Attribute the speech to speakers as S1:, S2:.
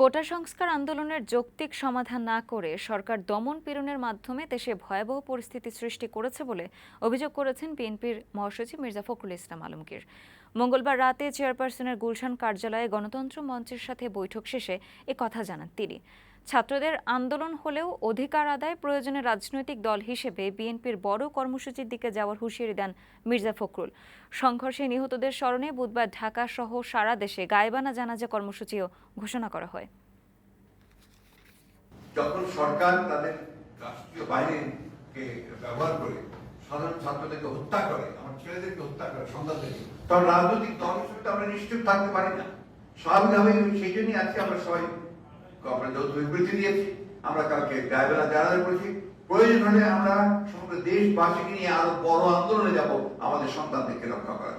S1: কোটা সংস্কার আন্দোলনের যৌক্তিক সমাধান না করে সরকার দমন পীড়নের মাধ্যমে দেশে ভয়াবহ পরিস্থিতি সৃষ্টি করেছে বলে অভিযোগ করেছেন বিএনপির মহাসচিব মির্জা ফখরুল ইসলাম আলমগীর। মঙ্গলবার রাতে চেয়ারপারসনের গুলশান কার্যালয়ে গণতন্ত্র মঞ্চের সাথে বৈঠক শেষে এ কথা জানান তিনি। ছাত্রদের আন্দোলন হলেও অধিকার আদায় প্রয়োজনে রাজনৈতিক দল হিসেবে বিএনপির বড় কর্মসূচির দিকে যাওয়ার হুঁশিয়ারি দেন মির্জা ফখরুল। সংঘর্ষে নিহতদের স্মরণে বুধবার ঢাকা সহ সারা দেশে গায়েবানা জানাজা কর্মসূচিও ঘোষণা করা হয়।
S2: যখন সরকার তাদের রাষ্ট্রীয় বাহিনীকে ব্যবহার করে সাধারণ ছাত্রদেরকে হত্যা করে, আমার ছেলেদেরকে হত্যা করে, সন্তানদেরকে, তখন রাজনৈতিক দল হিসেবে আমরা নিশ্চুপ থাকতে পারি না। স্বাভাবিকভাবে সেই জন্যই আজকে আমরা সবাই আমরা যৌথ বিবৃতি দিয়েছি। আমরা কালকে গায়েবেলা জানাতে করেছি। প্রয়োজন হলে আমরা সমগ্র দেশবাসীকে নিয়ে আরও বড় আন্দোলনে যাব। আমাদের সন্তানদেরকে রক্ষা করার